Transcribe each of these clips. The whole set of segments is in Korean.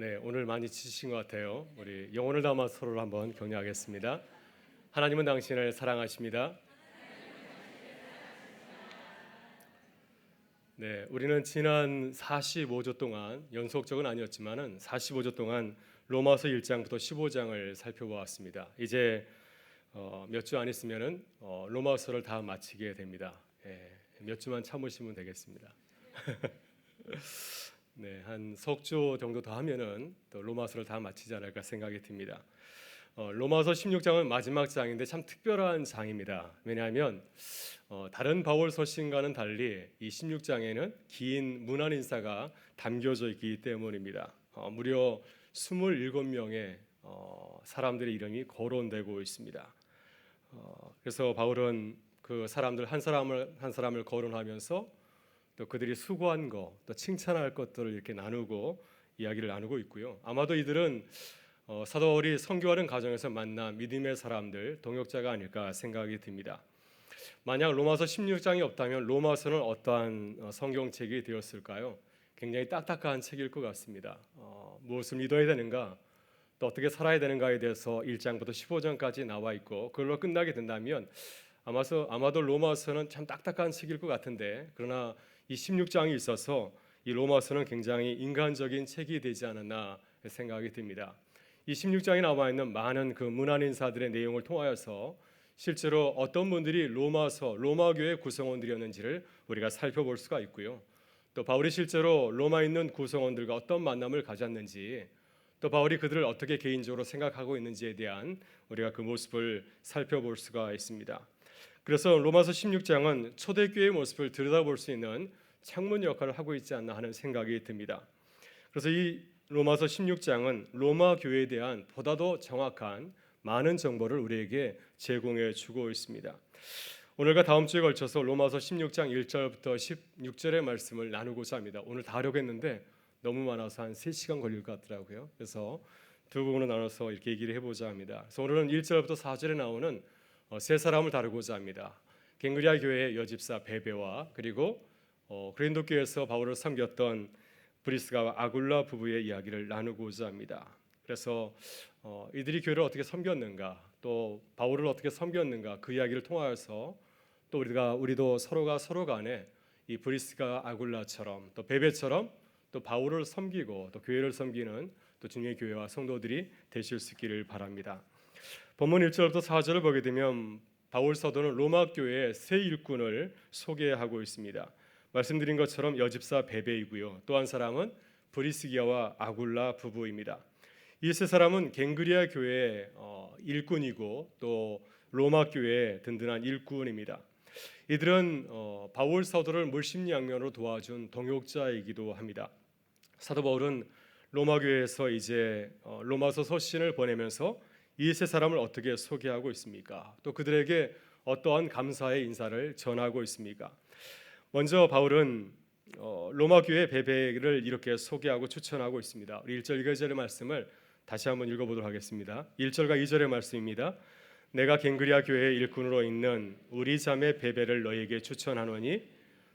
네, 오늘 많이 지치신 것 같아요. 우리 영혼을 담아 서로를 한번 격려하겠습니다. 하나님은 당신을 사랑하십니다. 네, 우리는 지난 45조 동안 연속적은 아니었지만은 45조 동안 로마서 1장부터 15장을 살펴보았습니다. 이제 어, 몇주 안 있으면은 어, 로마서를 다 마치게 됩니다. 예, 몇 주만 참으시면 되겠습니다. 네, 한 석 주 정도 더 하면은 또 로마서를 다 마치지 않을까 생각이 듭니다. 어, 로마서 16장은 마지막 장인데 참 특별한 장입니다. 왜냐하면 어, 다른 바울 서신과는 달리 이 16장에는 긴 문안 인사가 담겨져 있기 때문입니다. 어, 무려 27명의 어, 사람들의 이름이 거론되고 있습니다. 어, 그래서 바울은 그 사람들 한 사람을 한 사람을 거론하면서 또 그들이 수고한 거, 또 칭찬할 것들을 이렇게 나누고 이야기를 나누고 있고요. 아마도 이들은 어, 사도 바울이 선교하는 과정에서 만난 믿음의 사람들, 동역자가 아닐까 생각이 듭니다. 만약 로마서 16장이 없다면 로마서는 어떠한 어, 성경책이 되었을까요? 굉장히 딱딱한 책일 것 같습니다. 어, 무엇을 믿어야 되는가, 또 어떻게 살아야 되는가에 대해서 1장부터 15장까지 나와 있고 그걸로 끝나게 된다면 아마서 아마도 로마서는 참 딱딱한 책일 것 같은데 그러나 이 16장이 있어서 이 로마서는 굉장히 인간적인 책이 되지 않았나 생각이 듭니다. 이 16장에 나와 있는 많은 그 문안 인사들의 내용을 통하여서 실제로 어떤 분들이 로마서 로마 교회 구성원들이었는지를 우리가 살펴볼 수가 있고요. 또 바울이 실제로 로마에 있는 구성원들과 어떤 만남을 가졌는지 또 바울이 그들을 어떻게 개인적으로 생각하고 있는지에 대한 우리가 그 모습을 살펴볼 수가 있습니다. 그래서 로마서 16장은 초대교회의 모습을 들여다볼 수 있는 창문 역할을 하고 있지 않나 하는 생각이 듭니다. 그래서 이 로마서 16장은 로마 교회에 대한 보다도 정확한 많은 정보를 우리에게 제공해 주고 있습니다. 오늘과 다음 주에 걸쳐서 로마서 16장 1절부터 16절의 말씀을 나누고자 합니다. 오늘 다 하려고 했는데 너무 많아서 한 3시간 걸릴 것 같더라고요. 그래서 두 부분으로 나눠서 이렇게 얘기를 해보자 합니다. 그래서 오늘은 1절부터 4절에 나오는 어, 세 사람을 다루고자 합니다. 갱그리아 교회의 여집사 베베와 그리고 어, 그린도 교회에서 바울을 섬겼던 브리스가와 아굴라 부부의 이야기를 나누고자 합니다. 그래서 어, 이들이 교회를 어떻게 섬겼는가, 또 바울을 어떻게 섬겼는가 그 이야기를 통하여서 또 우리가 우리도 서로가 서로 간에 이 브리스가 아굴라처럼 또 베베처럼 또 바울을 섬기고 또 교회를 섬기는 또 주님의 교회와 성도들이 되실 수 있기를 바랍니다. 본문 1절부터 4절을 보게 되면 바울 사도는 로마 교회의 새 일꾼을 소개하고 있습니다. 말씀드린 것처럼 여집사 베베이고요. 또 한 사람은 브리스기아와 아굴라 부부입니다. 이 세 사람은 갱그리아 교회의 어, 일꾼이고 또 로마 교회의 든든한 일꾼입니다. 이들은 어, 바울 사도를 물심양면으로 도와준 동역자이기도 합니다. 사도 바울은 로마 교회에서 이제 어, 로마서 서신을 보내면서 이 세 사람을 어떻게 소개하고 있습니까? 또 그들에게 어떠한 감사의 인사를 전하고 있습니까? 먼저 바울은 어, 로마 교회 베베를 이렇게 소개하고 추천하고 있습니다. 우리 1절 2절의 말씀을 다시 한번 읽어보도록 하겠습니다. 1절과 2절의 말씀입니다. 내가 갱그리아 교회의 일꾼으로 있는 우리 자매 베베를 너에게 추천하노니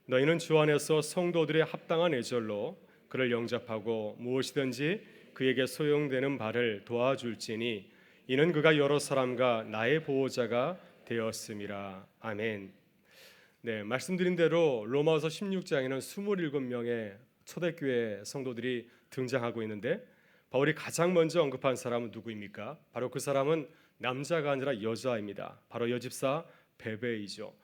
너희는 주 안에서 성도들의 합당한 애절로 그를 영접하고 무엇이든지 그에게 소용되는 바를 도와줄지니 이는 그가 여러 사람과 나의 보호자가 되었음이라. 아멘. 네, 말씀드린 대로 로마서 16장에는 27명의 초대교회 성도들이 등장하고 있는데 바울이 가장 먼저 언급한 사람은 누구입니까? 바로 그 사람은 남자가 아니라 여자입니다. 바로 여집사 베베이죠.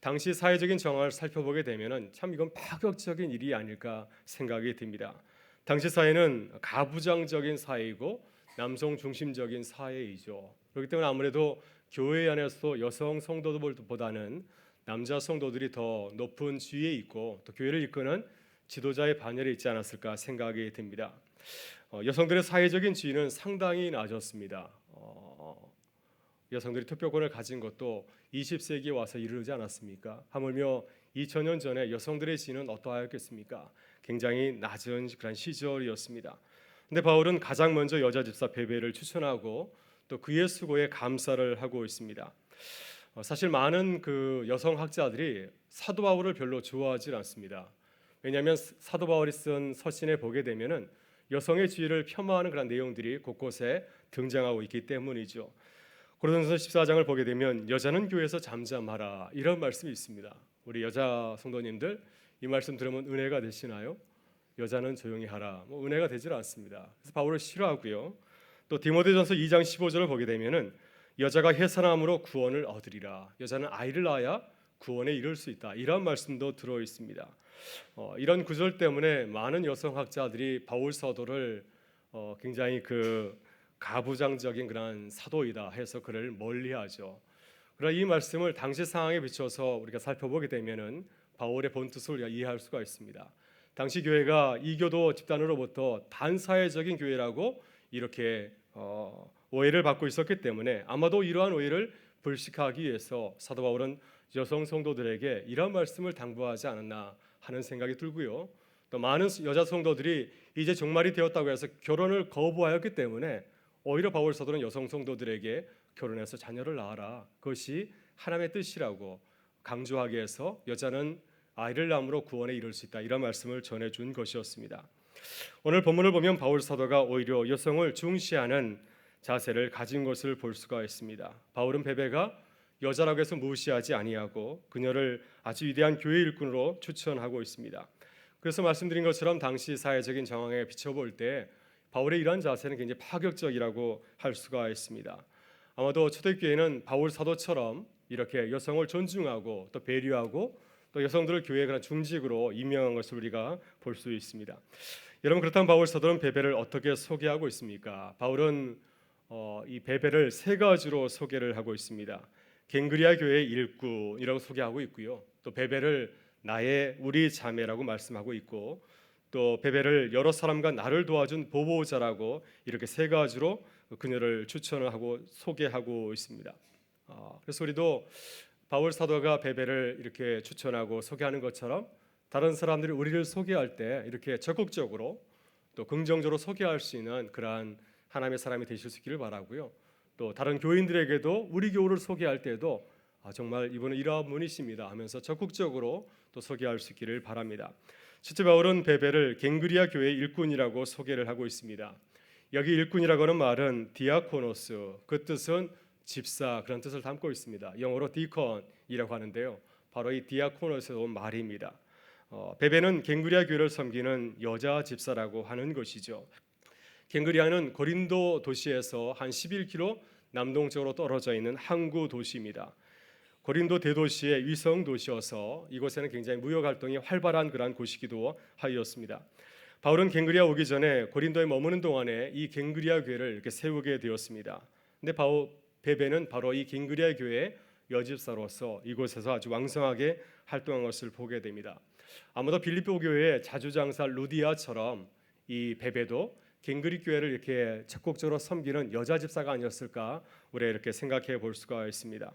당시 사회적인 정황을 살펴보게 되면은 참 이건 파격적인 일이 아닐까 생각이 듭니다. 당시 사회는 가부장적인 사회이고 남성 중심적인 사회이죠. 그렇기 때문에 아무래도 교회 안에서 여성 성도들보다는 남자 성도들이 더 높은 지위에 있고 또 교회를 이끄는 지도자의 반열에 있지 않았을까 생각이 듭니다. 어, 여성들의 사회적인 지위는 상당히 낮았습니다. 어, 여성들이 투표권을 가진 것도 20세기에 와서 이르지 않았습니까? 하물며 2000년 전에 여성들의 지위는 어떠하였겠습니까? 굉장히 낮은 그런 시절이었습니다. 근데 바울은 가장 먼저 여자 집사 베베를 추천하고 또 그의 수고에 감사를 하고 있습니다. 어, 사실 많은 그 여성 학자들이 사도 바울을 별로 좋아하지 않습니다. 왜냐하면 사도 바울이 쓴 서신에 보게 되면은 여성의 지위를 폄하하는 그런 내용들이 곳곳에 등장하고 있기 때문이죠. 고린도서 14장을 보게 되면 여자는 교회에서 잠잠하라 이런 말씀이 있습니다. 우리 여자 성도님들 이 말씀 들으면 은혜가 되시나요? 여자는 조용히 하라. 뭐 은혜가 되질 않습니다. 그래서 바울을 싫어하고요. 또 디모데전서 2장 15절을 보게 되면은 여자가 해산함으로 구원을 얻으리라. 여자는 아이를 낳아야 구원에 이를 수 있다. 이런 말씀도 들어 있습니다. 어, 이런 구절 때문에 많은 여성 학자들이 바울 사도를 어, 굉장히 그 가부장적인 그런 사도이다 해서 그를 멀리하죠. 그러나 이 말씀을 당시 상황에 비춰서 우리가 살펴보게 되면은 바울의 본 뜻을 이해할 수가 있습니다. 당시 교회가 이교도 집단으로부터 반사회적인 교회라고 이렇게 어, 오해를 받고 있었기 때문에 아마도 이러한 오해를 불식하기 위해서 사도 바울은 여성 성도들에게 이런 말씀을 당부하지 않았나 하는 생각이 들고요. 또 많은 여자 성도들이 이제 종말이 되었다고 해서 결혼을 거부하였기 때문에 오히려 바울 사도는 여성 성도들에게 결혼해서 자녀를 낳아라. 그것이 하나님의 뜻이라고 강조하기 위해서 여자는 아이를 낳음으로 구원에 이를 수 있다. 이런 말씀을 전해 준 것이었습니다. 오늘 본문을 보면 바울 사도가 오히려 여성을 중시하는 자세를 가진 것을 볼 수가 있습니다. 바울은 베베가 여자라고 해서 무시하지 아니하고 그녀를 아주 위대한 교회 일꾼으로 추천하고 있습니다. 그래서 말씀드린 것처럼 당시 사회적인 정황에 비춰볼 때 바울의 이러한 자세는 굉장히 파격적이라고 할 수가 있습니다. 아마도 초대교회는 바울 사도처럼 이렇게 여성을 존중하고 또 배려하고 또 여성들을 교회의 그런 중직으로 임명한 것을 우리가 볼 수 있습니다. 여러분 그렇다면 바울 사도는 베베를 어떻게 소개하고 있습니까? 바울은 어, 이 베베를 세 가지로 소개를 하고 있습니다. 갱그리아 교회의 일꾼이라고 소개하고 있고요. 또 베베를 나의 우리 자매라고 말씀하고 있고 또 베베를 여러 사람과 나를 도와준 보호자라고 이렇게 세 가지로 그녀를 추천을 하고 소개하고 있습니다. 아, 그래서 우리도 바울 사도가 베베를 이렇게 추천하고 소개하는 것처럼 다른 사람들이 우리를 소개할 때 이렇게 적극적으로 또 긍정적으로 소개할 수 있는 그러한 하나님의 사람이 되실 수 있기를 바라고요. 또 다른 교인들에게도 우리 교우를 소개할 때도 아, 정말 이분은 이러한 분이십니다 하면서 적극적으로 또 소개할 수 있기를 바랍니다. 실제 바울은 베베를 갱그리아 교회의 일꾼이라고 소개를 하고 있습니다. 여기 일꾼이라고는 말은 디아코노스 그 뜻은 집사 그런 뜻을 담고 있습니다. 영어로 디컨이라고 하는데요. 바로 이 디아코노스에서 온 말입니다. 어, 베베는 갱그리아 교회를 섬기는 여자 집사라고 하는 것이죠. 갱그리아는 고린도 도시에서 한 11km 남동쪽으로 떨어져 있는 항구 도시입니다. 고린도 대도시의 위성 도시여서 이곳에는 굉장히 무역 활동이 활발한 그러한 곳이기도 하였습니다. 바울은 갱그리아 오기 전에 고린도에 머무는 동안에 이 갱그리아 교회를 이렇게 세우게 되었습니다. 근데 바울 베베는 바로 이 갱그리아 교회의 여집사로서 이곳에서 아주 왕성하게 활동한 것을 보게 됩니다. 아마도 빌립보 교회의 자주장사 루디아처럼 이 베베도 갱그리 교회를 이렇게 적극적으로 섬기는 여자 집사가 아니었을까 우리가 이렇게 생각해 볼 수가 있습니다.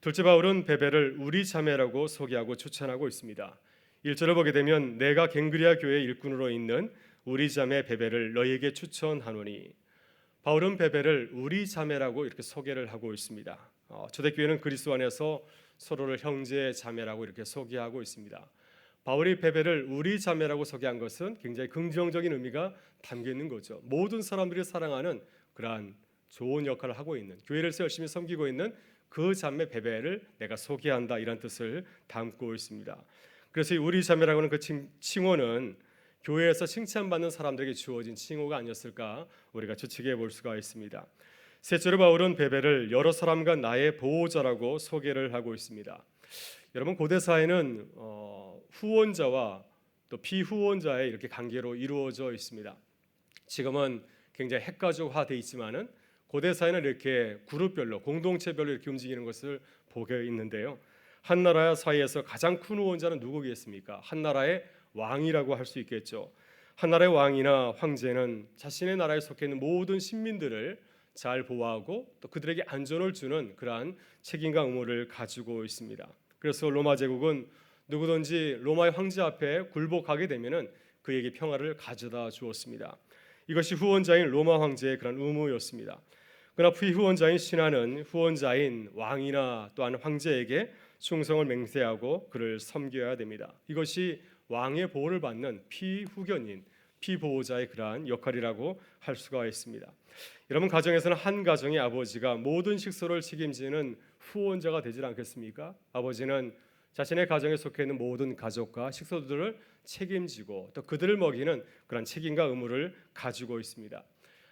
둘째 바울은 베베를 우리 자매라고 소개하고 추천하고 있습니다. 1절을 보게 되면 내가 갱그리아 교회 일꾼으로 있는 우리 자매 베베를 너희에게 추천하노니 바울은 베베를 우리 자매라고 이렇게 소개를 하고 있습니다. 어, 초대교회는 그리스도 안에서 서로를 형제 자매라고 이렇게 소개하고 있습니다. 바울이 베베를 우리 자매라고 소개한 것은 굉장히 긍정적인 의미가 담겨 있는 거죠. 모든 사람들이 사랑하는 그러한 좋은 역할을 하고 있는 교회를 열심히 섬기고 있는 그 자매 베베를 내가 소개한다 이런 뜻을 담고 있습니다. 그래서 우리 자매라고 하는 그 칭호는 교회에서 칭찬받는 사람들에게 주어진 칭호가 아니었을까 우리가 추측해 볼 수가 있습니다. 셋째로 바울은 베베를 여러 사람과 나의 보호자라고 소개를 하고 있습니다. 여러분 고대 사회는 어, 후원자와 또 비후원자의 이렇게 관계로 이루어져 있습니다. 지금은 굉장히 핵가족화돼 있지만은 고대 사회는 이렇게 그룹별로 공동체별로 이렇게 움직이는 것을 보게 있는데요. 한 나라 사이에서 가장 큰 후원자는 누구겠습니까? 한 나라의 왕이라고 할 수 있겠죠. 한 나라의 왕이나 황제는 자신의 나라에 속해 있는 모든 신민들을 잘 보호하고 또 그들에게 안전을 주는 그러한 책임과 의무를 가지고 있습니다. 그래서 로마 제국은 누구든지 로마의 황제 앞에 굴복하게 되면은 그에게 평화를 가져다 주었습니다. 이것이 후원자인 로마 황제의 그런 의무였습니다. 그러나 피후원자인 신하는 후원자인 왕이나 또한 황제에게 충성을 맹세하고 그를 섬겨야 됩니다. 이것이 왕의 보호를 받는 피후견인 피보호자의 그러한 역할이라고 할 수가 있습니다. 여러분 가정에서는 한 가정의 아버지가 모든 식소를 책임지는 후원자가 되질 않겠습니까? 아버지는 자신의 가정에 속해 있는 모든 가족과 식소들을 책임지고 또 그들을 먹이는 그런 책임과 의무를 가지고 있습니다.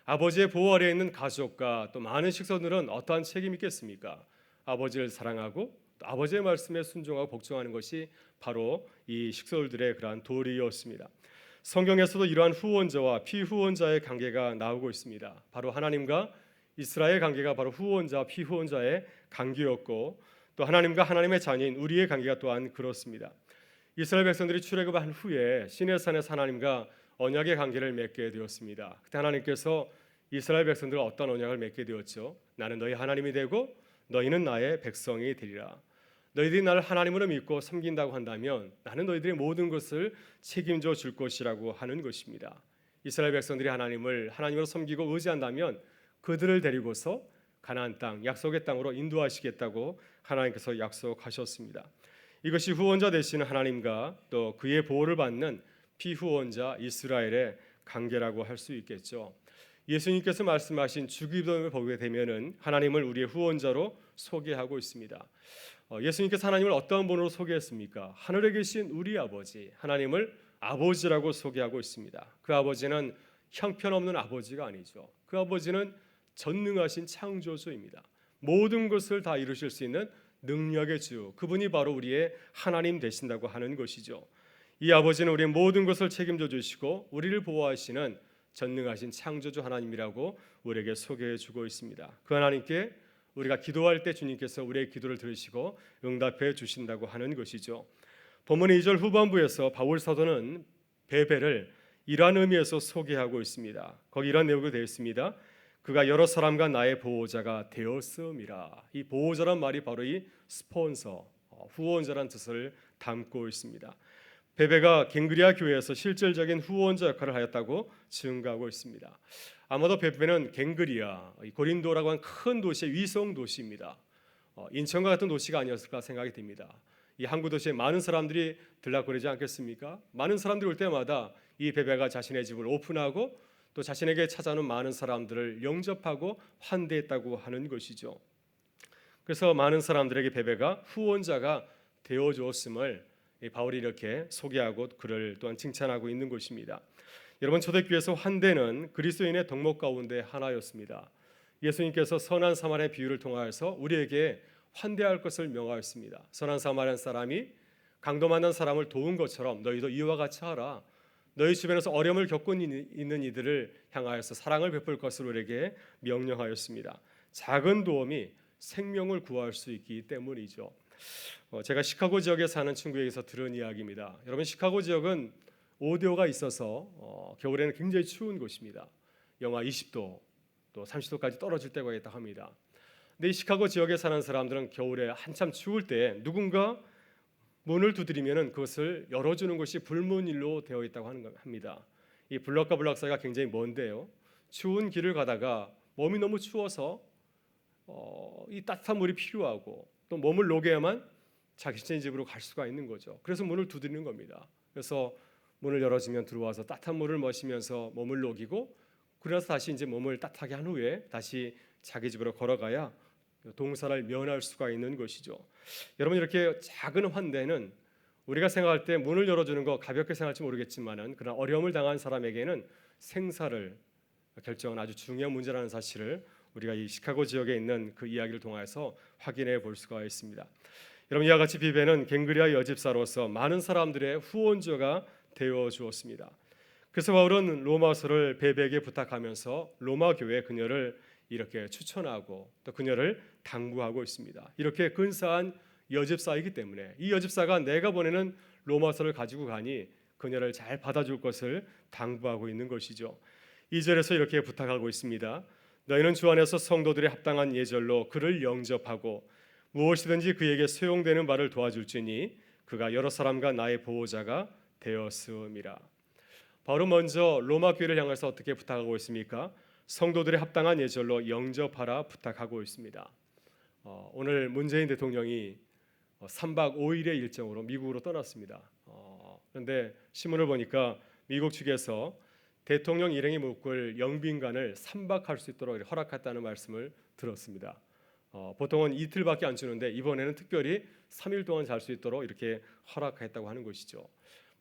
아버지의 보호 아래에 있는 가족과 또 많은 식소들은 어떠한 책임이 있겠습니까? 아버지를 사랑하고 또 아버지의 말씀에 순종하고 복종하는 것이 바로 이 식소들의 그러한 도리였습니다. 성경에서도 이러한 후원자와 피후원자의 관계가 나오고 있습니다. 바로 하나님과 이스라엘 관계가 바로 후원자 피후원자의 관계였고 또 하나님과 하나님의 자녀인 우리의 관계가 또한 그렇습니다. 이스라엘 백성들이 출애굽한 후에 시내산에서 하나님과 언약의 관계를 맺게 되었습니다. 그때 하나님께서 이스라엘 백성들과 어떤 언약을 맺게 되었죠? 나는 너희 하나님이 되고 너희는 나의 백성이 되리라. 너희들이 나를 하나님으로 믿고 섬긴다고 한다면 나는 너희들의 모든 것을 책임져 줄 것이라고 하는 것입니다. 이스라엘 백성들이 하나님을 하나님으로 섬기고 의지한다면 그들을 데리고서 가나안 땅 약속의 땅으로 인도하시겠다고 하나님께서 약속하셨습니다. 이것이 후원자 되시는 하나님과 또 그의 보호를 받는 피후원자 이스라엘의 관계라고 할 수 있겠죠. 예수님께서 말씀하신 주기도를 보게 되면은 하나님을 우리의 후원자로 소개하고 있습니다. 어, 예수님께서 하나님을 어떠한 분으로 소개했습니까? 하늘에 계신 우리 아버지 하나님을 아버지라고 소개하고 있습니다. 그 아버지는 형편없는 아버지가 아니죠. 그 아버지는 전능하신 창조주입니다. 모든 것을 다 이루실 수 있는 능력의 주, 그분이 바로 우리의 하나님 되신다고 하는 것이죠. 이 아버지는 우리의 모든 것을 책임져 주시고 우리를 보호하시는 전능하신 창조주 하나님이라고 우리에게 소개해 주고 있습니다. 그 하나님께 우리가 기도할 때 주님께서 우리의 기도를 들으시고 응답해 주신다고 하는 것이죠. 본문의 2절 후반부에서 바울 사도는 베베를 이러한 의미에서 소개하고 있습니다. 거기 이런 내용이 되어 있습니다. 그가 여러 사람과 나의 보호자가 되었음이라. 이 보호자란 말이 바로 이 스폰서, 어, 후원자란 뜻을 담고 있습니다. 베베가 갱그리아 교회에서 실질적인 후원자 역할을 하였다고 증가하고 있습니다. 아마도 베베는 갱그리아, 고린도라고 하는 큰 도시의 위성 도시입니다. 어, 인천과 같은 도시가 아니었을까 생각이 듭니다. 이 항구 도시에 많은 사람들이 들락거리지 않겠습니까? 많은 사람들이 올 때마다 이 베베가 자신의 집을 오픈하고 또 자신에게 찾아오는 많은 사람들을 영접하고 환대했다고 하는 것이죠. 그래서 많은 사람들에게 베베가 후원자가 되어 주었음을 바울이 이렇게 소개하고 그를 또한 칭찬하고 있는 것입니다. 여러분 초대교회에서 환대는 그리스도인의 덕목 가운데 하나였습니다. 예수님께서 선한 사마리아 비유를 통하여서 우리에게 환대할 것을 명하였습니다. 선한 사마리아 사람이 강도 만난 사람을 도운 것처럼 너희도 이와 같이 하라. 너희 주변에서 어려움을 겪고 있는 이들을 향하여서 사랑을 베풀 것을 우리에게 명령하였습니다. 작은 도움이 생명을 구할 수 있기 때문이죠. 어, 제가 시카고 지역에 사는 친구에게서 들은 이야기입니다. 여러분 시카고 지역은 오디오가 있어서 어, 겨울에는 굉장히 추운 곳입니다. 영하 20도 또 30도까지 떨어질 때가 있다 합니다. 근데 이 시카고 지역에 사는 사람들은 겨울에 한참 추울 때 누군가 문을 두드리면은 그것을 열어주는 것이 불문일로 되어 있다고 하는 겁니다. 이 블럭과 블럭 사이가 굉장히 먼데요. 추운 길을 가다가 몸이 너무 추워서 어, 이 따뜻한 물이 필요하고 또 몸을 녹여야만 자기 집으로 갈 수가 있는 거죠. 그래서 문을 두드리는 겁니다. 그래서 문을 열어주면 들어와서 따뜻한 물을 마시면서 몸을 녹이고 그래서 다시 이제 몸을 따뜻하게 한 후에 다시 자기 집으로 걸어가야 동사를 면할 수가 있는 것이죠. 여러분 이렇게 작은 환대는 우리가 생각할 때 문을 열어주는 거 가볍게 생각할지 모르겠지만은 그런 어려움을 당한 사람에게는 생사를 결정한 아주 중요한 문제라는 사실을 우리가 이 시카고 지역에 있는 그 이야기를 통해서 확인해 볼 수가 있습니다. 여러분 이와 같이 비베는 갱그리아 여집사로서 많은 사람들의 후원자가 되어 주었습니다. 그래서 바울은 로마서를 베베에게 부탁하면서 로마 교회 그녀를 이렇게 추천하고 또 그녀를 당부하고 있습니다. 이렇게 근사한 여집사이기 때문에 이 여집사가 내가 보내는 로마서를 가지고 가니 그녀를 잘 받아줄 것을 당부하고 있는 것이죠. 2절에서 이렇게 부탁하고 있습니다. 너희는 주 안에서 성도들의 합당한 예절로 그를 영접하고 무엇이든지 그에게 소용되는 바를 도와줄지니 그가 여러 사람과 나의 보호자가 되었음이라. 바로 먼저 로마 교회를 향해서 어떻게 부탁하고 있습니까? 성도들의 합당한 예절로 영접하라 부탁하고 있습니다. 어, 오늘 문재인 대통령이 3박 어, 5일의 일정으로 미국으로 떠났습니다. 어, 그런데 신문을 보니까 미국 측에서 대통령 일행이 묶을 영빈관을 3박할 수 있도록 허락했다는 말씀을 들었습니다. 어, 보통은 이틀밖에 안 주는데 이번에는 특별히 3일 동안 잘 수 있도록 이렇게 허락했다고 하는 것이죠.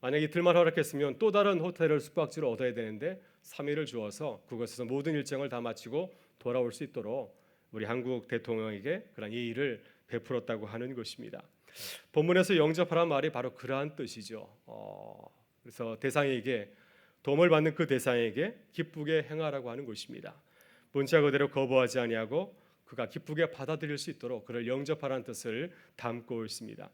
만약 이틀만 허락했으면 또 다른 호텔을 숙박지로 얻어야 되는데 3일을 주어서 그곳에서 모든 일정을 다 마치고 돌아올 수 있도록 우리 한국 대통령에게 그런 예의를 베풀었다고 하는 것입니다. 본문에서 영접하란 말이 바로 그러한 뜻이죠. 어, 그래서 대상에게 도움을 받는 그 대상에게 기쁘게 행하라고 하는 것입니다. 문자 그대로 거부하지 아니하고 그가 기쁘게 받아들일 수 있도록 그를 영접하라는 뜻을 담고 있습니다.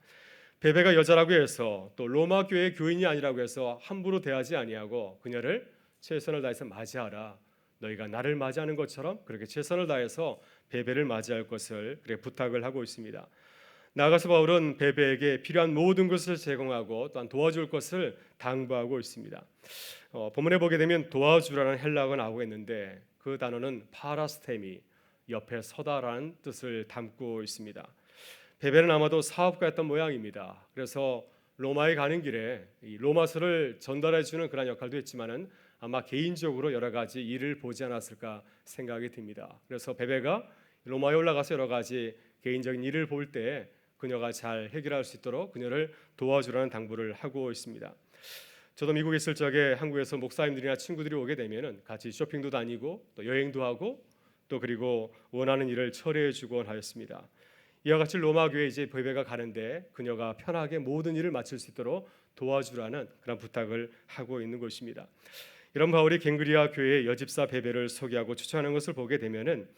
베베가 여자라고 해서 또 로마 교회 교인이 아니라고 해서 함부로 대하지 아니하고 그녀를 최선을 다해서 맞이하라. 너희가 나를 맞이하는 것처럼 그렇게 최선을 다해서 베베를 맞이할 것을 그래 부탁을 하고 있습니다. 나아가서 바울은 베베에게 필요한 모든 것을 제공하고 또한 도와줄 것을 당부하고 있습니다. 어, 본문에 보게 되면 도와주라는 헬라어가 나오고 있는데 그 단어는 파라스테미 옆에 서다라는 뜻을 담고 있습니다. 베베는 아마도 사업가였던 모양입니다. 그래서 로마에 가는 길에 이 로마서를 전달해 주는 그런 역할도 했지만은 아마 개인적으로 여러 가지 일을 보지 않았을까 생각이 듭니다. 그래서 베베가 로마에 올라가서 여러 가지 개인적인 일을 볼 때 그녀가 잘 해결할 수 있도록 그녀를 도와주라는 당부를 하고 있습니다. 저도 미국에 있을 적에 한국에서 목사님들이나 친구들이 오게 되면은 같이 쇼핑도 다니고 또 여행도 하고 또 그리고 원하는 일을 처리해 주곤 하였습니다. 이와 같이 로마 교회 이제 베베가 가는데 그녀가 편하게 모든 일을 마칠 수 있도록 도와주라는 그런 부탁을 하고 있는 것입니다. 이런 바울이 갱그리아 교회의 여집사 베베를 소개하고 추천하는 것을 보게 되면은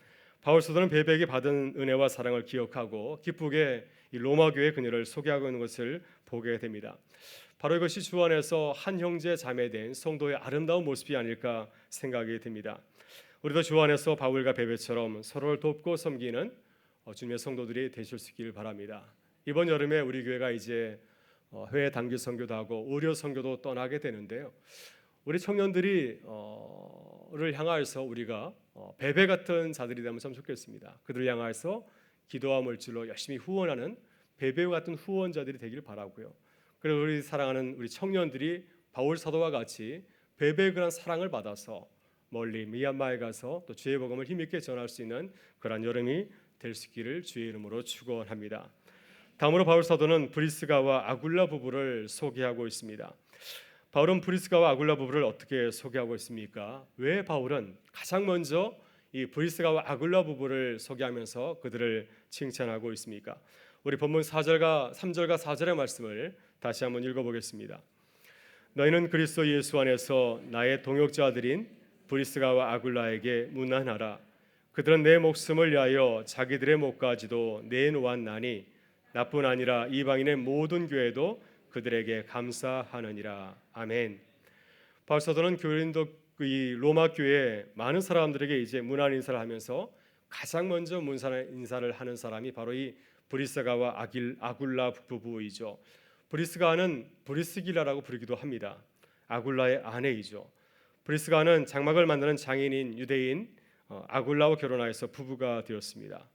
바울 사도는 베베에게 받은 은혜와 사랑을 기억하고 기쁘게 이 로마 교회 그녀를 소개하고 있는 것을 보게 됩니다. 바로 이것이 주 안에서 한 형제 자매된 성도의 아름다운 모습이 아닐까 생각이 듭니다. 우리도 주 안에서 바울과 베베처럼 서로를 돕고 섬기는 어, 주님의 성도들이 되실 수 있기를 바랍니다. 이번 여름에 우리 교회가 이제 어, 해외 단기 선교도 하고 의료 선교도 떠나게 되는데요. 우리 청년들이 어를 향하여서 우리가 어, 베베 같은 자들이 되면 참 좋겠습니다. 그들을 향하여서 기도와 물질로 열심히 후원하는 베베 같은 후원자들이 되기를 바라고요. 그리고 우리 사랑하는 우리 청년들이 바울 사도와 같이 베베의 그런 사랑을 받아서 멀리 미얀마에 가서 또 주의 복음을 힘있게 전할 수 있는 그런 여름이 될 수 있기를 주의 이름으로 축원합니다. 다음으로 바울 사도는 브리스가와 아굴라 부부를 소개하고 있습니다. 바울은 브리스가와 아굴라 부부를 어떻게 소개하고 있습니까? 왜 바울은 가장 먼저 이 브리스가와 아굴라 부부를 소개하면서 그들을 칭찬하고 있습니까? 우리 본문 4절과 3절과 4절의 말씀을 다시 한번 읽어보겠습니다. 너희는 그리스도 예수 안에서 나의 동역자들인 브리스가와 아굴라에게 문안하라. 그들은 내 목숨을 위하여 자기들의 목까지도 내놓았나니 나뿐 아니라 이방인의 모든 교회도 그들에게 감사하느니라. 아멘. 바울 사도는 교린도 이 로마 교회 많은 사람들에게 이제 문안 인사를 하면서 가장 먼저 문안 인사를 하는 사람이 바로 이 브리스가와 아길 아굴라 부부이죠. 브리스가는 브리스길라라고 부르기도 합니다. 아굴라의 아내이죠. 브리스가는 장막을 만드는 장인인 유대인 어, 아굴라와 결혼하여서 부부가 되었습니다.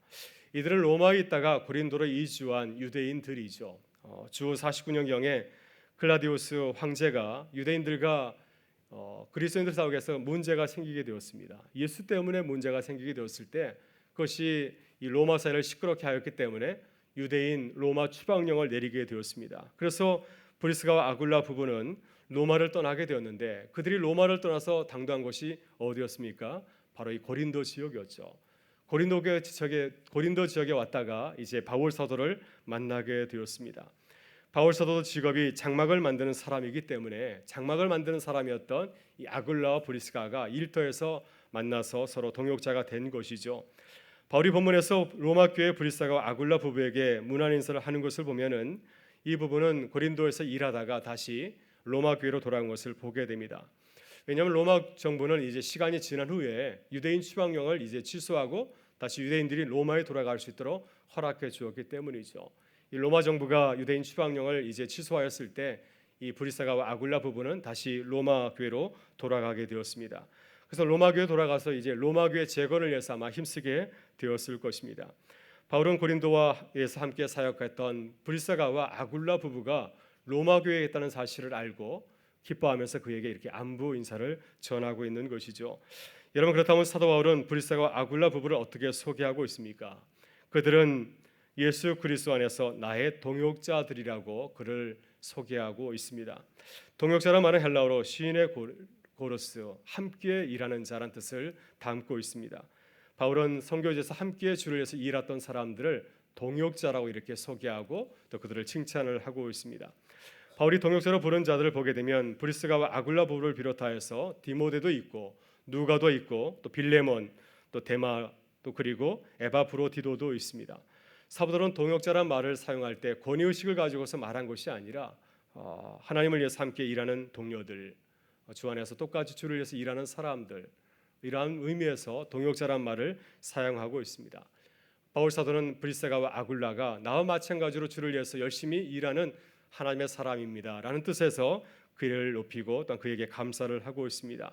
이들은 로마에 있다가 고린도로 이주한 유대인들이죠. 어, 주 49년경에 클라디우스 황제가 유대인들과 어, 그리스도인들 사이에서 문제가 생기게 되었습니다. 예수 때문에 문제가 생기게 되었을 때 그것이 이 로마 사회를 시끄럽게 하였기 때문에 유대인 로마 추방령을 내리게 되었습니다. 그래서 브리스가와 아굴라 부부는 로마를 떠나게 되었는데 그들이 로마를 떠나서 당도한 곳이 어디였습니까? 바로 이 고린도 지역이었죠. 고린도 지역에 고린도 지역에 왔다가 이제 바울 사도를 만나게 되었습니다. 바울 사도도 직업이 장막을 만드는 사람이기 때문에 장막을 만드는 사람이었던 이 아굴라와 브리스가가 일터에서 만나서 서로 동역자가 된 것이죠. 바울이 본문에서 로마 교회 브리스가와 아굴라 부부에게 문안 인사를 하는 것을 보면은 이 부분은 고린도에서 일하다가 다시 로마 교회로 돌아온 것을 보게 됩니다. 왜냐하면 로마 정부는 이제 시간이 지난 후에 유대인 추방령을 이제 취소하고 다시 유대인들이 로마에 돌아갈 수 있도록 허락해 주었기 때문이죠. 이 로마 정부가 유대인 추방령을 이제 취소하였을 때 이 브리사가와 아굴라 부부는 다시 로마 교회로 돌아가게 되었습니다. 그래서 로마 교회 돌아가서 이제 로마 교회 재건을 위해서 아마 힘쓰게 되었을 것입니다. 바울은 고린도와에서 함께 사역했던 브리사가와 아굴라 부부가 로마 교회에 있다는 사실을 알고 기뻐하면서 그에게 이렇게 안부 인사를 전하고 있는 것이죠. 여러분 그렇다면 사도 바울은 브리스가와 아굴라 부부를 어떻게 소개하고 있습니까? 그들은 예수 그리스도 안에서 나의 동역자들이라고 그를 소개하고 있습니다. 동역자란 말은 헬라어로 시인의 고로스 함께 일하는 자란 뜻을 담고 있습니다. 바울은 선교지에서 함께 주를 위해서 일했던 사람들을 동역자라고 이렇게 소개하고 또 그들을 칭찬을 하고 있습니다. 바울이 동역자로 부른 자들을 보게 되면 브리스가와 아굴라 부부를 비롯하여서 디모데도 있고 누가도 있고 또 빌레몬 또 데마 또 그리고 에바브로디도도 있습니다. 사도들은 동역자란 말을 사용할 때 권위 의식을 가지고서 말한 것이 아니라 어, 하나님을 위해서 함께 일하는 동료들, 어, 주 안에서 똑같이 주를 위해서 일하는 사람들 이러한 의미에서 동역자란 말을 사용하고 있습니다. 바울 사도는 브리스가와 아굴라가 나와 마찬가지로 주를 위해서 열심히 일하는 하나님의 사람입니다라는 뜻에서 그를 높이고 또 그에게 감사를 하고 있습니다.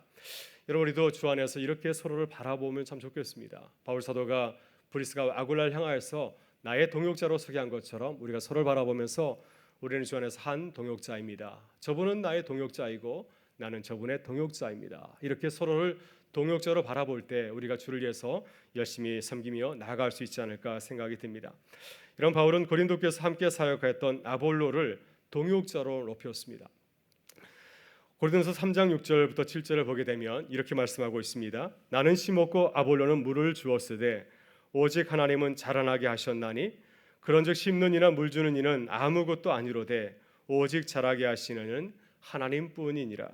여러분 우리도 주 안에서 이렇게 서로를 바라보면 참 좋겠습니다. 바울 사도가 브리스가와 아굴라를 향하여서 나의 동역자로 소개한 것처럼 우리가 서로를 바라보면서 우리는 주 안에서 한 동역자입니다. 저분은 나의 동역자이고 나는 저분의 동역자입니다. 이렇게 서로를 동역자로 바라볼 때 우리가 주를 위해서 열심히 섬기며 나아갈 수 있지 않을까 생각이 듭니다. 이런 바울은 고린도께서 함께 사역했던 아볼로를 동역자로 높였습니다. 고린도서 3장 6절부터 7절을 보게 되면 이렇게 말씀하고 있습니다. 나는 심었고 아볼로는 물을 주었으되 오직 하나님은 자라나게 하셨나니 그런즉 심는 이나 물 주는 이는 아무것도 아니로되 오직 자라게 하시는 이는 하나님뿐이니라.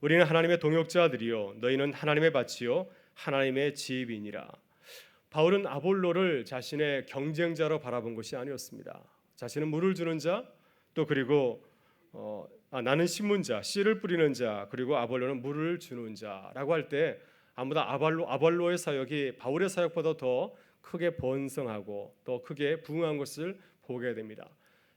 우리는 하나님의 동역자들이요 너희는 하나님의 밭이요 하나님의 집이니라. 바울은 아볼로를 자신의 경쟁자로 바라본 것이 아니었습니다. 자신은 물을 주는 자, 또 그리고 어, 아, 나는 심문 자, 씨를 뿌리는 자, 그리고 아볼로는 물을 주는 자라고 할 때 아무나 아발로 아발로의 사역이 바울의 사역보다 더 크게 번성하고 또 크게 부흥한 것을 보게 됩니다.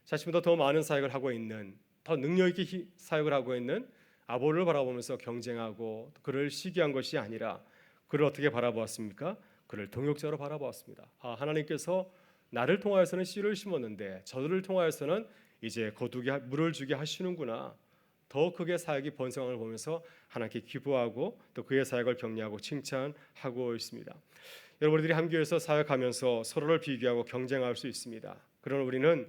자신보다 더 많은 사역을 하고 있는 더 능력 있게 사역을 하고 있는 아볼로를 바라보면서 경쟁하고 그를 시기한 것이 아니라 그를 어떻게 바라보았습니까? 그를 동역자로 바라보았습니다. 아, 하나님께서 나를 통하여서는 씨를 심었는데 저들을 통하여서는 이제 거두게 물을 주게 하시는구나. 더 크게 사역이 번성을 보면서 하나님께 기부하고 또 그의 사역을 격려하고 칭찬하고 있습니다. 여러분들이 함교에서 사역하면서 서로를 비교하고 경쟁할 수 있습니다. 그러나 우리는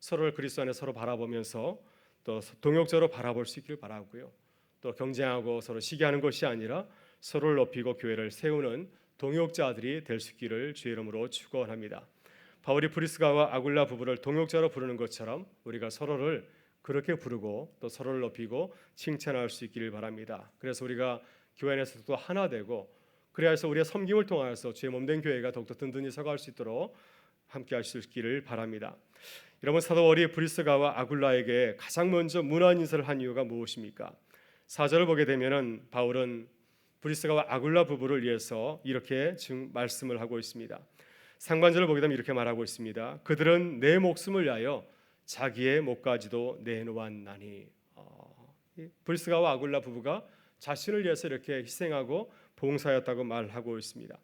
서로를 그리스도 안에 서로 바라보면서 또 동역자로 바라볼 수 있기를 바라고요. 또 경쟁하고 서로 시기하는 것이 아니라 서로를 높이고 교회를 세우는 동역자들이 될 수 있기를 주의 이름으로 축원합니다. 바울이 프리스가와 아굴라 부부를 동역자로 부르는 것처럼 우리가 서로를 그렇게 부르고 또 서로를 높이고 칭찬할 수 있기를 바랍니다. 그래서 우리가 교회 안에서도 하나 되고 그래서 우리의 섬김을 통하여서 주의 몸된 교회가 더욱더 든든히 서갈 수 있도록 함께 할 수 있기를 바랍니다. 여러분 사도 월이 브리스가와 아굴라에게 가장 먼저 문안 인사를 한 이유가 무엇입니까? 사절을 보게 되면은 바울은 브리스가와 아굴라 부부를 위해서 이렇게 지금 말씀을 하고 있습니다. 상반절을 보게 되면 이렇게 말하고 있습니다. 그들은 내 목숨을 위하여 자기의 목까지도 내놓았나니. 어, 브리스가와 아굴라 부부가 자신을 위해서 이렇게 희생하고 봉사였다고 말하고 있습니다.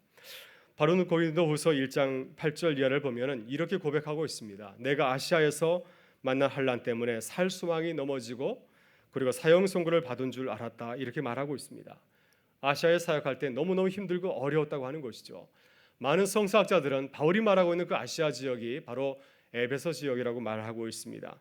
바로는 고린도후서 1장 8절 이하를 보면은 이렇게 고백하고 있습니다. 내가 아시아에서 만난 환란 때문에 살 수망이 넘어지고 그리고 사형 선고를 받은 줄 알았다 이렇게 말하고 있습니다. 아시아에 사역할 때 너무너무 힘들고 어려웠다고 하는 것이죠. 많은 성사학자들은 바울이 말하고 있는 그 아시아 지역이 바로 에베소 지역이라고 말하고 있습니다.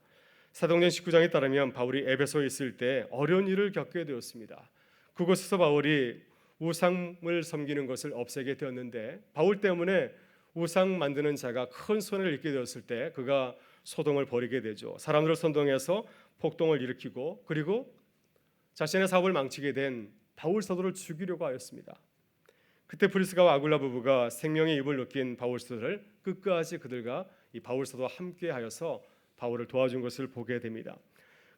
사도행전 19장에 따르면 바울이 에베소에 있을 때 어려운 일을 겪게 되었습니다. 그곳에서 바울이 우상을 섬기는 것을 없애게 되었는데 바울 때문에 우상 만드는 자가 큰 손해를 입게 되었을 때 그가 소동을 벌이게 되죠. 사람들을 선동해서 폭동을 일으키고 그리고 자신의 사업을 망치게 된 바울 사도를 죽이려고 하였습니다. 그때 프리스가와 아굴라 부부가 생명의 입을 느낀 바울 사도를 끝까지 그들과 이 바울 사도와 함께하여서 바울을 도와준 것을 보게 됩니다.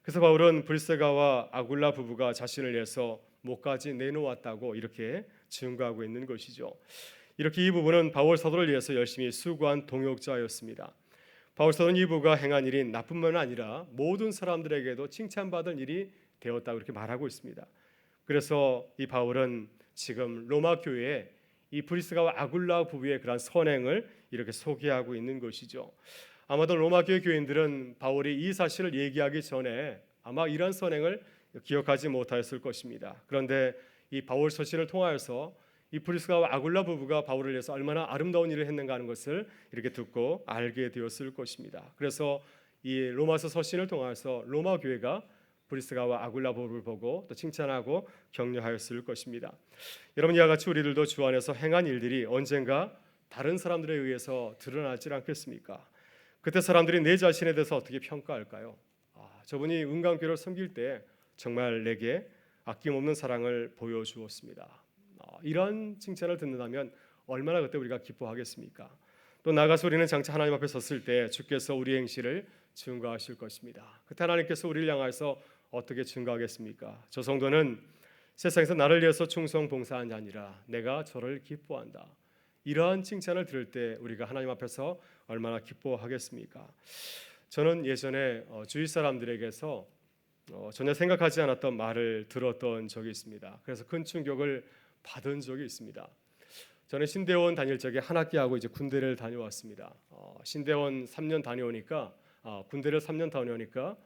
그래서 바울은 브리스가와 아굴라 부부가 자신을 위해서 목까지 내놓았다고 이렇게 증거하고 있는 것이죠. 이렇게 이 부분은 바울 사도를 위해서 열심히 수고한 동역자였습니다. 바울 사도는 이 부부가 행한 일이 나뿐만 아니라 모든 사람들에게도 칭찬받을 일이 되었다고 이렇게 말하고 있습니다. 그래서 이 바울은 지금 로마 교회에 이 브리스가와 아굴라 부부의 그러한 선행을 이렇게 소개하고 있는 것이죠. 아마도 로마 교회 교인들은 바울이 이 사실을 얘기하기 전에 아마 이러한 선행을 기억하지 못하였을 것입니다. 그런데 이 바울 서신을 통하여서 이 브리스가와 아굴라 부부가 바울을 위해서 얼마나 아름다운 일을 했는가 하는 것을 이렇게 듣고 알게 되었을 것입니다. 그래서 이 로마서 서신을 통하여서 로마 교회가 브리스가와 아굴라 부부를 보고 또 칭찬하고 격려하였을 것입니다. 여러분 이와 같이 우리들도 주 안에서 행한 일들이 언젠가 다른 사람들에 의해서 드러나질 않겠습니까? 그때 사람들이 내 자신에 대해서 어떻게 평가할까요? 아, 저분이 은강교를 섬길 때 정말 내게 아낌없는 사랑을 보여주었습니다. 아, 이런 칭찬을 듣는다면 얼마나 그때 우리가 기뻐하겠습니까? 또 나가서 우리는 장차 하나님 앞에 섰을 때 주께서 우리 행실을 증거하실 것입니다. 그때 하나님께서 우리를 향하여서 어떻게 증거하겠습니까? 저 성도는 세상에서 나를 위해서 충성 봉사한 자 아니라 내가 저를 기뻐한다. 이러한 칭찬을 들을 때 우리가 하나님 앞에서 얼마나 기뻐하겠습니까? 저는 예전에 어, 주위 사람들에게서 어, 전혀 생각하지 않았던 말을 들었던 적이 있습니다. 그래서 큰 충격을 받은 적이 있습니다. 저는 신대원 다닐 적에 한 학기하고 이제 군대를 다녀왔습니다. 어, 신대원 3년 다녀오니까 아, 군대를 3년 다녀오니까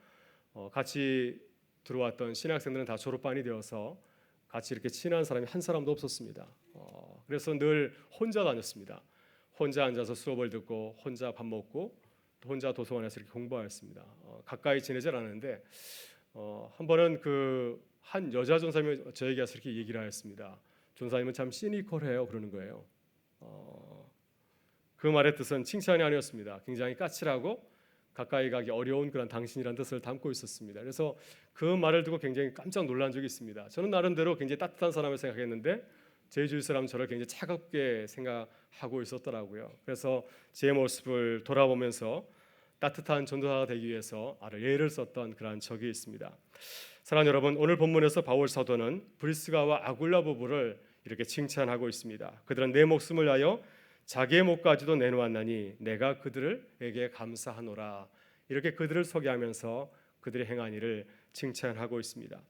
어, 같이 들어왔던 신학생들은 다 졸업반이 되어서 같이 이렇게 친한 사람이 한 사람도 없었습니다. 어, 그래서 늘 혼자 다녔습니다. 혼자 앉아서 수업을 듣고 혼자 밥 먹고 또 혼자 도서관에서 이렇게 공부하였습니다. 어, 가까이 지내질 않았는데 어, 한 번은 그 한 여자 전사님이 저에게 와서 이렇게 얘기를 하였습니다. 전사님은 참 시니컬해요 그러는 거예요. 어, 그 말의 뜻은 칭찬이 아니었습니다. 굉장히 까칠하고 가까이 가기 어려운 그런 당신이라는 뜻을 담고 있었습니다. 그래서 그 말을 듣고 굉장히 깜짝 놀란 적이 있습니다. 저는 나름대로 굉장히 따뜻한 사람을 생각했는데 제 주위 사람 저를 굉장히 차갑게 생각하고 있었더라고요. 그래서 제 모습을 돌아보면서 따뜻한 전도사가 되기 위해서 아를 예를 썼던 그런 적이 있습니다. 사랑하는 여러분, 오늘 본문에서 바울 사도는 브리스가와 아굴라 부부를 이렇게 칭찬하고 있습니다. 그들은 내 목숨을 위하여 자기의 목까지도 내놓았나니 내가 그들에게 감사하노라. 이렇게 그들을 소개하면서 그들의 행한 일을 칭찬하고 있습니다.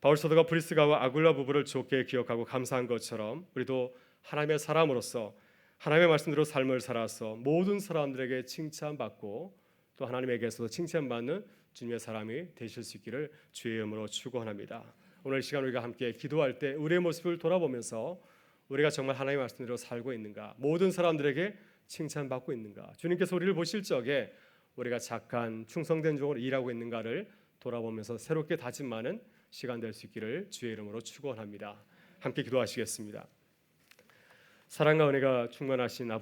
바울 사도가 브리스가와 아굴라 부부를 좋게 기억하고 감사한 것처럼 우리도 하나님의 사람으로서 하나님의 말씀대로 삶을 살아서 모든 사람들에게 칭찬받고 또 하나님에게서도 칭찬받는 주님의 사람이 되실 수 있기를 주의 이름으로 축원합니다. 오늘 이 시간 우리가 함께 기도할 때 우리의 모습을 돌아보면서 우리가 정말 하나님의 말씀대로 살고 있는가, 모든 사람들에게 칭찬받고 있는가, 주님께서 우리를 보실 적에 우리가 착한 충성된 종으로 일하고 있는가를 돌아보면서 새롭게 다짐하는 시간 될 수 있기를 주의 이름으로 축원합니다. 함께 기도하시겠습니다. 사랑과 은혜가 충만하신 아버지